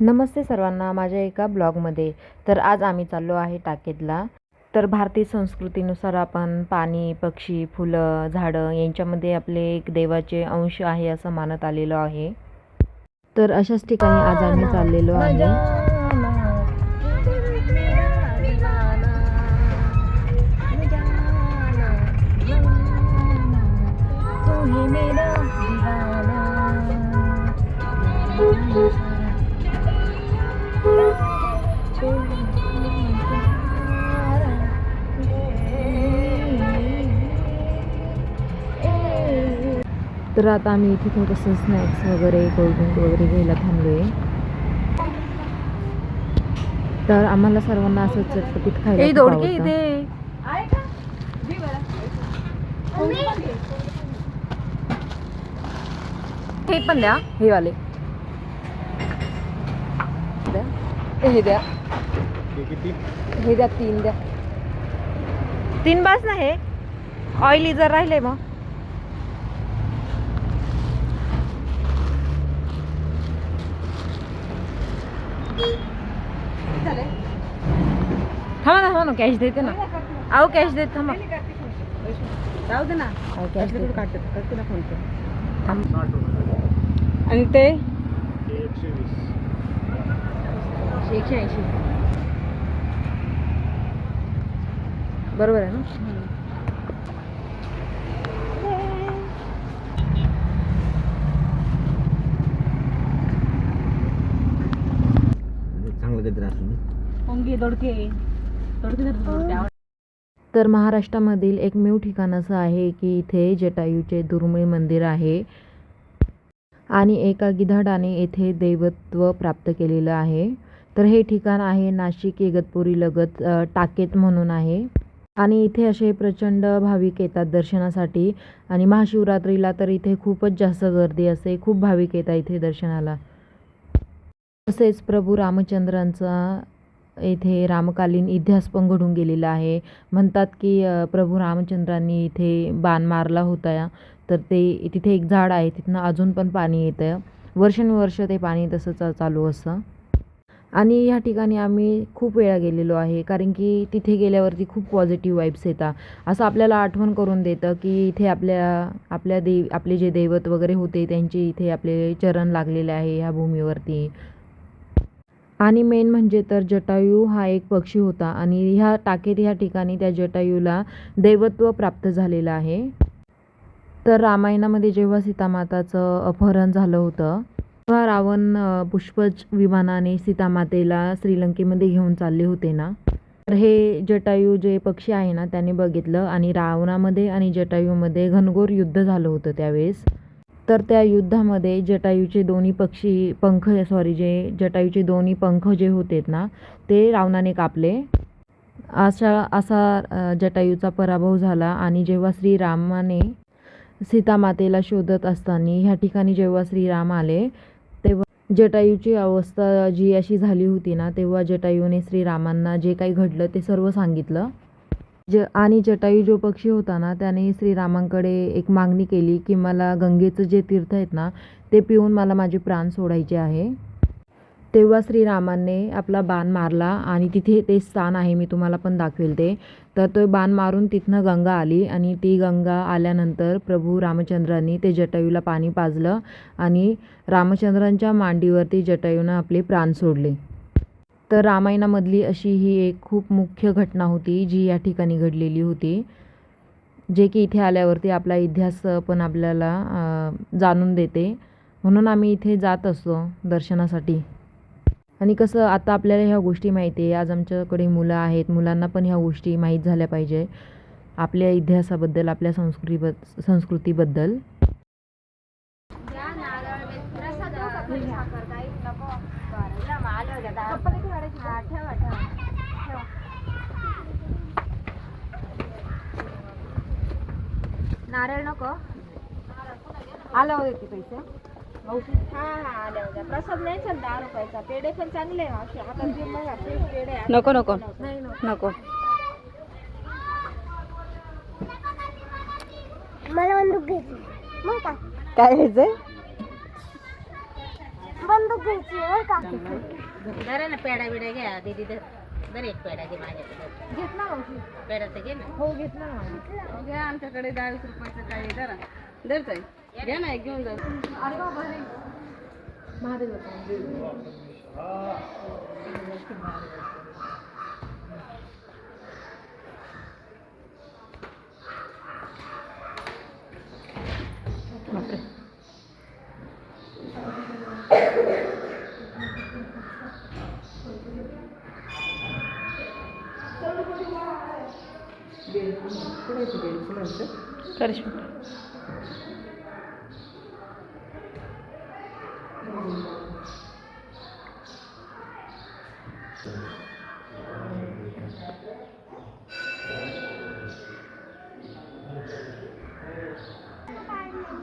नमस्ते सर्वांना माझ्या एका ब्लॉगमध्ये. तर आज आम्ही चाललो आहे टाकेतला. तर भारतीय संस्कृतीनुसार आपण पाणी पक्षी फुलं झाडं यांच्यामध्ये आपले एक देवाचे अंश आहे असं मानत आलेलो आहे. तर अशाच ठिकाणी आज आम्ही चाललेलो आहे. तर आता आम्ही इथे थोडंसं स्नॅक्स वगैरे कोल्ड्रिंक वगैरे घ्यायला थांबलो आहे तर आम्हाला सर्वांना असं चटपटीत खायला. हे पण द्या हे वाले. हे द्या. हे द्या तीन द्या. तीन बास ना हे. ऑइली जर राहिले मग थांबा ना थांबा ना कॅश देते ना. अहो कॅश देते थांबा. जाऊ दे ना अहो कॅश देते. काढते. करते ना फोन थांब. आणि ते? एकशे ऐंशी. बरोबर आहे ना? चांगलं काहीतरी असून पोंगी दोडके. तर महाराष्ट्रामधील एकमेव ठिकाण असं आहे की इथे जटायूचे दुर्मिळ मंदिर आहे. आणि एका गिधाडाने येथे दैवत्व प्राप्त केलेलं आहे. तर हे ठिकाण आहे नाशिक इगतपुरी लगत टाकेत म्हणून आहे. आणि इथे असे प्रचंड भाविक येतात दर्शनासाठी. आणि महाशिवरात्रीला तर इथे खूपच जास्त गर्दी असते. खूप भाविक येतात इथे दर्शनाला. तसेच प्रभू रामचंद्रांचा येथे रामकालीन इतिहास पण घडून गेलेला आहे. म्हणतात की प्रभू रामचंद्रांनी इथे बाण मारला होता. तर ते तिथे एक झाड आहे तिथनं अजून पण पाणी येतं वर्षानुवर्ष ते पाणी तसंच चालू असतं. आणि ह्या ठिकाणी आम्ही खूप वेळा गेलेलो आहे कारण की तिथे गेल्यावरती खूप पॉझिटिव्ह वाईब्स येतात. असं आपल्याला आठवण करून देतं की इथे आपल्या आपल्या देव आपले जे दैवत वगैरे होते त्यांचे इथे आपले चरण लागलेले आहे ह्या भूमीवरती. आणि मेन म्हणजे तर जटायू हा एक पक्षी होता आणि ह्या टाकेत ह्या ठिकाणी त्या जटायूला दैवत्व प्राप्त झालेलं आहे. तर रामायणामध्ये जेव्हा सीतामाताचं अपहरण झालं होतं तेव्हा रावण पुष्पज विमानाने सीतामातेला श्रीलंकेमध्ये घेऊन चालले होते ना. तर हे जटायू जे पक्षी आहे ना त्याने बघितलं आणि रावणामध्ये आणि जटायूमध्ये घनघोर युद्ध झालं होतं त्यावेळेस. तर त्या युद्धामध्ये जटायूचे दोन्ही पक्षी पंख सॉरी जे जटायूचे दोन्ही पंख जे होते ना ते रावणाने कापले. अशा असा जटायूचा पराभव झाला आणि जेव्हा श्रीरामाने सीतामातेला शोधत असताना ह्या ठिकाणी जेव्हा श्रीराम आले तेव्हा जटायूची अवस्था जी अशी झाली होती ना तेव्हा जटायूने श्रीरामांना जे काही घडलं ते सर्व सांगितलं. ज आणि जटायू जो पक्षी होता ना त्याने श्रीरामांकडे एक मागणी केली की मला गंगेचं जे तीर्थ आहेत ना ते पिऊन मला माझे प्राण सोडायचे आहे. तेव्हा श्रीरामाने आपला बाण मारला आणि तिथे ते स्थान आहे मी तुम्हाला पण दाखवेल ते. तर तो बाण मारून तिथनं गंगा आली आणि ती गंगा आल्यानंतर प्रभू रामचंद्रांनी ते जटायूला पाणी पाजलं आणि रामचंद्रांच्या मांडीवरती जटायूनं आपले प्राण सोडले. तर रामायणामधली अशी ही एक खूप मुख्य घटना होती जी या ठिकाणी घडलेली होती. जे की इथे आल्यावरती आपला इतिहास पण आपल्याला जाणून देते. म्हणून आम्ही इथे जात असतो दर्शनासाठी. आणि कसं आता आपल्याला ह्या गोष्टी माहिती आहे आज आमच्याकडे मुलं आहेत मुलांना पण ह्या गोष्टी माहीत झाल्या पाहिजे. आपल्या इतिहासाबद्दल आपल्या संस्कृतीबद्द संस्कृतीबद्दल. नारळ नको. आल्यावर येते पैसे? हा हा आल्या प्रसाद नाही चल दहा रुपयाचा. पेढे पण चांगले आहे मावशी. हातात जे मग असे पेढे आहे. नको नको. नाही नको. नको. मला बंदूक घ्यायची. मग काय काय घ्यायचंय? बंदूक घ्यायची का? धरा ना पेडा बिडा घ्या दीदी धर. धर एक पेडा घे माझ्याकडे. घेत ना मावशी. पेडा तर घे ना. हो घेत ना मावशी. घ्या आमच्याकडे दहावीस रुपयाचं काही धरा. धरताय घ्या ना एक घेऊन जा. अरे बाबा करिश्मा.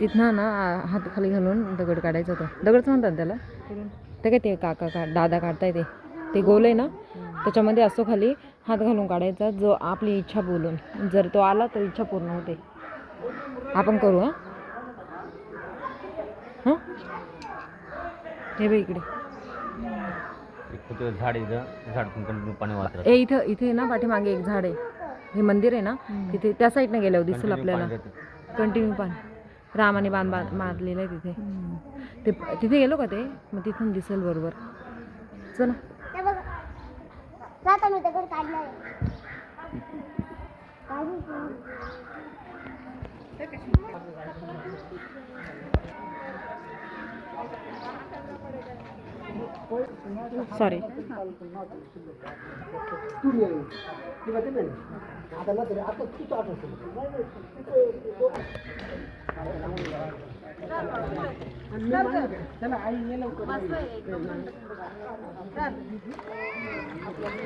तिथनं ना हात खाली घालून दगड काढायचा तो दगडच म्हणतात त्याला. ते काय ते काका का दादा काढताय ते. ते गोल आहे ना? त्याच्यामध्ये असतो खाली हात घालून काढायचा जो आपली इच्छा बोलून. जर तो आला तर इच्छा पूर्ण होते. आपण करू हां? हां? हे बघ इकडे. झाड राहतं. ए इथं इथे ना पाठीमागे एक झाड आहे. हे मंदिर आहे ना तिथे त्या साईडने गेल्यावर दिसेल आपल्याला. कंटिन्यू पाणी. रामाने बांध बांध मारलेलं आहे तिथे. ते तिथे गेलो का ते? मग तिथून दिसेल बरोबर. चला. जाता मी दगड काढणार आहे. काढू का? सॉरी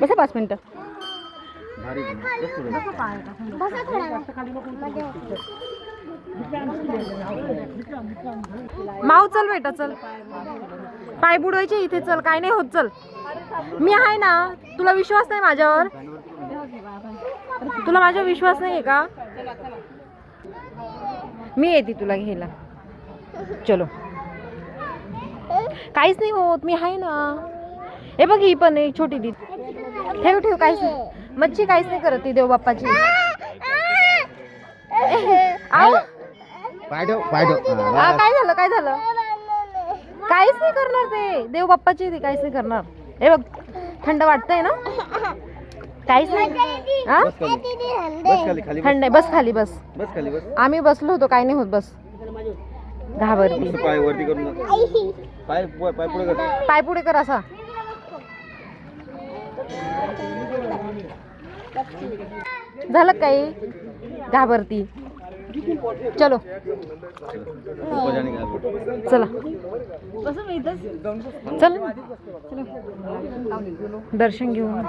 बसा पाच मिनटं. माव चल बेटा चल. पाय बुडवायचे इथे चल. काय नाही होत चल. मी आहे ना तुला विश्वास नाही माझ्यावर? तुला माझ्यावर विश्वास नाही आहे का? मी येते तुला घ्यायला. चलो। काहीच नाही होत मी आहे ना. हे बघ ही पण आहे छोटी दी ठेव ठेव काहीच नाही. मच्छी काहीच नाही करत ती देवबाप्पाची. हा, आ, काय झालं काय झालं? काहीच नाही करणार ते. देव बाप्पाची ती काहीच नाही करणार. हे बघ थंड वाटतंय ना? काहीच नाही. हा? बस खाली. बस खाली खाली बस. थंड आहे बस खाली बस. बस खाली बस. आम्ही बसलो होतो काय नाही होत बस. घाबरती. नुसतं पाय वरती करून जा. पाय पु- पाय पुढे कर. पाय पुढे कर असा. झालं काही? घाबरती. चलो. चला. चल. दर्शन घेऊन.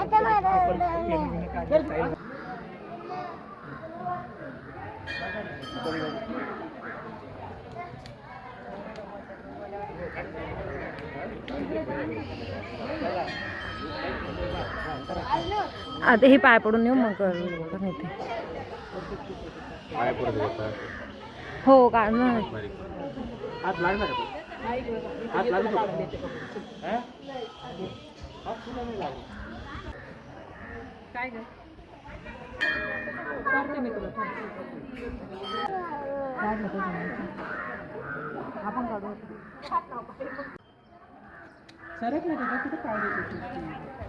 आता हे पाय पडून येऊ मग पाय. हो काढणार करते मी तुला. आपण काढू सरक नाही त्याचा कुठे पाय देते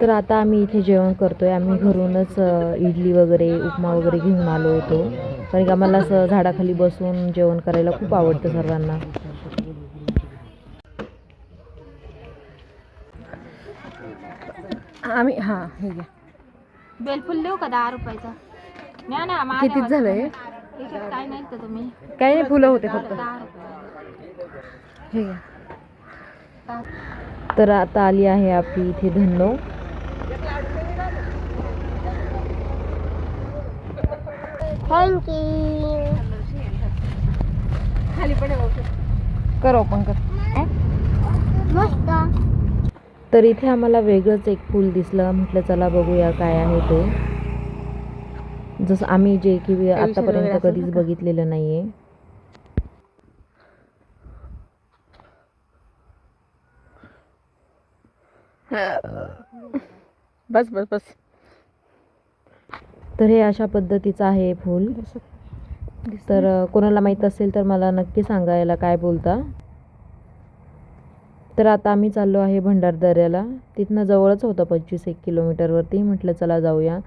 तर आता आम्ही इथे जेवण करतोय. आम्ही घरूनच इडली वगैरे उपमा वगैरे घेऊन आलो होतो. कारण की आम्हाला असं झाडाखाली बसून जेवण करायला खूप आवडतं सर्वांना. आम्ही हां हे घ्या. बेलफुल देऊ का दहा रुपयाचा? नाही ना माझ्या कितीच झालं हे याच्यात काय नाही तर तुम्ही? काही नाही फुलं होते फक्त. हे घ्या. तर आता आली आहे आपली इथे धन्नो कर ओपन कर. मस्त. तर इथे आम्हाला वेगळंच एक फूल दिसलं. म्हटलं चला बघूया काय आहे ते. जसं आम्ही जे की आतापर्यंत कधीच बघितलेलं नाहीये. बस बस बस. तर हे अशा पद्धतीचं आहे फूल. तर कोणाला माहीत असेल तर मला नक्की सांगायला काय बोलता. तर आता आम्ही चाललो आहे भंडारदऱ्याला तिथनं जवळच होतं पंचवीस एक किलोमीटरवरती म्हटलं चला जाऊया.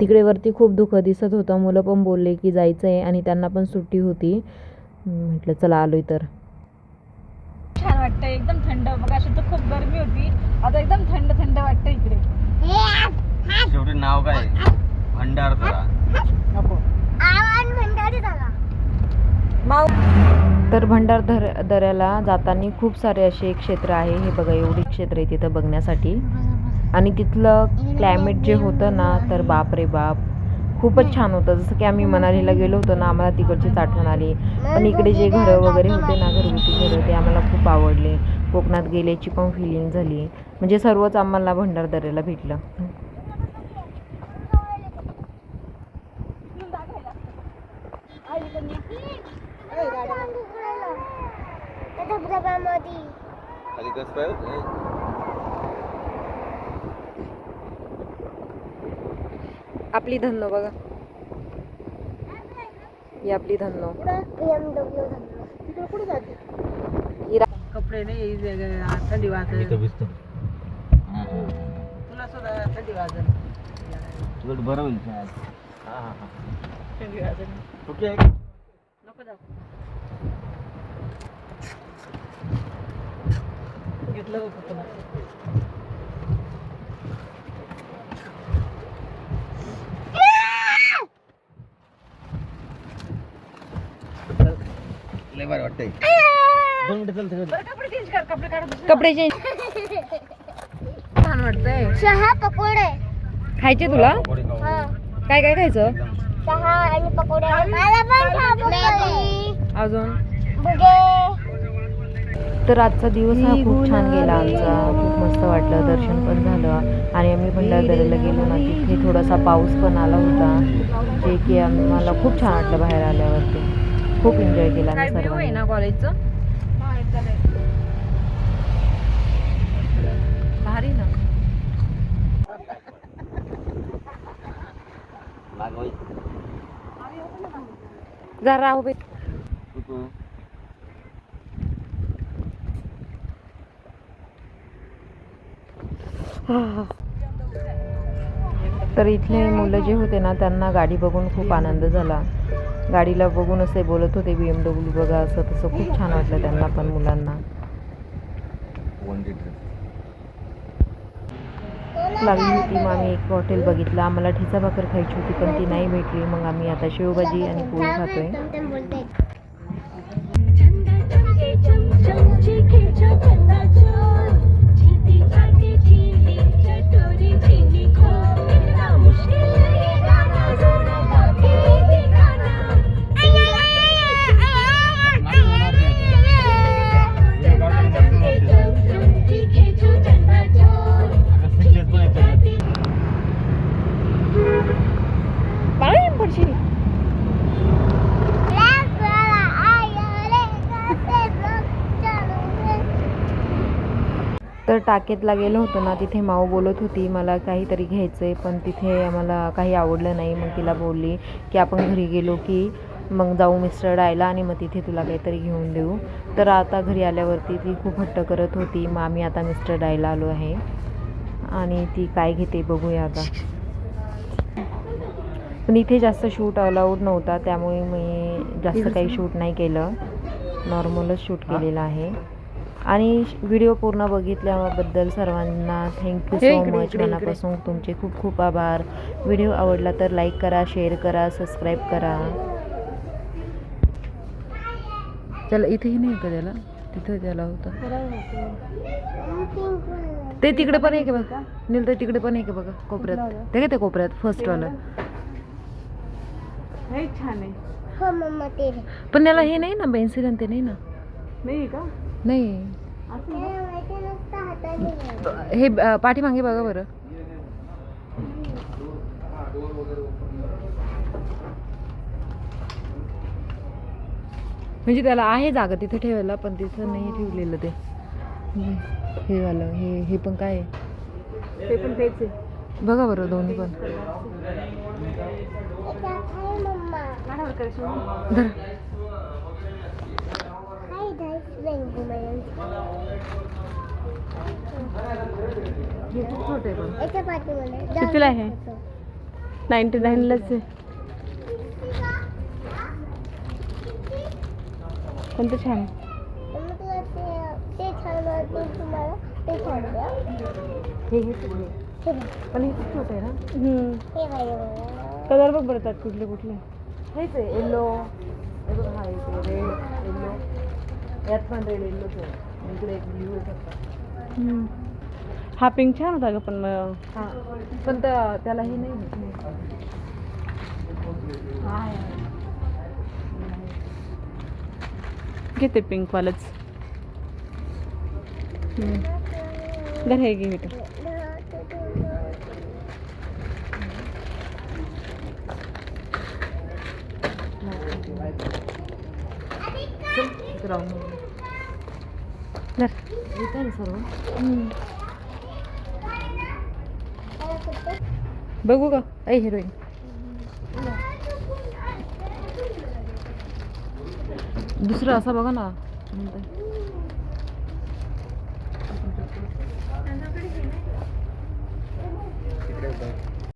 तिकडे वरती खूप दुःख दिसत होतं. मुलं पण बोलले की जायचं आहे आणि त्यांना पण सुट्टी होती. म्हटलं चला आलोय तर. छान वाटतं एकदम अशी तर खूप गरमी होती. आता एकदम थंड थंड वाटतं इकडे. शेवटी नाव काय? भंडारदरा झाला. तर भंडारदर दऱ्याला जाताना खूप सारे असे क्षेत्र आहे. हे बघा एवढी क्षेत्र आहे तिथं बघण्यासाठी. आणि तिथलं क्लायमेट जे होतं ना तर बाप रे बाप. खूपच छान होतं. जसं की आम्ही मनालीला गेलो होतो ना आम्हाला तिकडचीच आठवण आली. पण इकडे जे घरं वगैरे होते ना घरगुती घरं ते आम्हाला खूप आवडले. कोकणात गेल्याची पण फिलिंग झाली. म्हणजे सर्वच आम्हाला भंडारदऱ्याला भेटलं. आपली धन्नो बघा. ही आपली धन्नो. बीएमडब्ल्यू कपडे नाही थंडी वाजत भिजतो तुला सुद्धा थंडी वाजत तुला बरं होईल हा हा हा. थंडी वाजत ओके. नको जाऊ घेतलं होतं तुला वाटतंय. कपडे चेंज कर कपडे काढून कपडे चेंज छान वाटतंय. चहा पकोडे. खायचे तुला? हा. काय काय खायचं? चहा आणि पकोडे. मला पण चहा मॅगी अजून? तर आजचा दिवस हा खूप छान गेला आमचा. खूप मस्त वाटलं दर्शन पण झालं. आणि आम्ही भंडारदऱ्याला गेलो ना तिथे थोडासा पाऊस पण आला होता. जे की आम्हाला खूप छान वाटलं बाहेर आल्यावरती. खूप एन्जॉय केला आम्ही सर्वांनी. ना कॉलेजचं भारी ना मागवाई जरा तर इथले मुलं जे होते ना त्यांना गाडी बघून खूप आनंद झाला. गाडीला बघून असे बोलत होते बी एम डब्ल्यू बघा असं तसं. खूप छान वाटलं त्यांना पण मुलांना. लागली होती मग आम्ही एक हॉटेल बघितलं. आम्हाला ठेचा भाकर खायची होती पण ती नाही भेटली. मग आम्ही आता शेवभाजी आणि पोळी खातोय. टाकेतला गेलो होतो ना तिथे माऊ बोलत होती मला काहीतरी घ्यायचं आहे पण तिथे आम्हाला काही आवडलं नाही. मग तिला बोलली की आपण घरी गेलो की मग जाऊ मिस्टर डायला आणि मग तिथे तुला काहीतरी घेऊन देऊ. तर आता घरी आल्यावरती ती खूप हट्ट करत होती मग आम्ही आता मिस्टर डायला आलो आहे आणि ती काय घेते बघूया आता. पण इथे जास्त शूट अलाउड नव्हता त्यामुळे मी जास्त काही शूट नाही केलं. नॉर्मलच शूट केलेलं आहे. आणि व्हिडिओ पूर्ण बघितल्याबद्दल सर्वांना थँक्यू सो मच मनापासून तुमचे खूप खूप आभार. व्हिडिओ आवडला तर लाईक करा शेअर करा सबस्क्राईब करा. त्याला इथेही नाही का त्याला? तिथं त्याला होतं. ते तिकडे पण आहे का बघा. नील तर तिकडे पण आहे का बघा कोपऱ्यात. ते काय ते कोपऱ्यात? फर्स्ट वाला. हे छान आहे. हो पण त्याला हे नाही ना पेन्सिल आणि ते नाही ना? नाही का? नाही. हे पाठीमागे बघा बरं. म्हणजे त्याला आहे जागा तिथे ठेवायला पण तिथं नाही ठेवलेलं ते. हे वालं हे हे पण काय? आहे ते पण तेच आहे. बघा बरं दोन्ही पण. धर हाय डायस रंग हे खूप छोटे आहे पण याच्या पाठीमध्ये कितीला आहे? नाईन्टी नाईनलाच आहे. कोणतं छान? पण हे छोटे आहे ना? कलर बघ बरं त्यात कुठले कुठले. हेच आहे येल्लो हे बघ हा एक रेड येल्लो यात पण रेड येल्लोच आहे इकडे एक ब्ल्यू आहे. हा पिंक छान होता ग पण मग हा. पण त्या त्याला हे नाही. घेते पिंक वालच. घर हे घे बेटा इथं राहून बघू. धर. येतं ना सर्व बघू का ऐ हिरोईन दुसरं असं बघा ना म्हणतंय.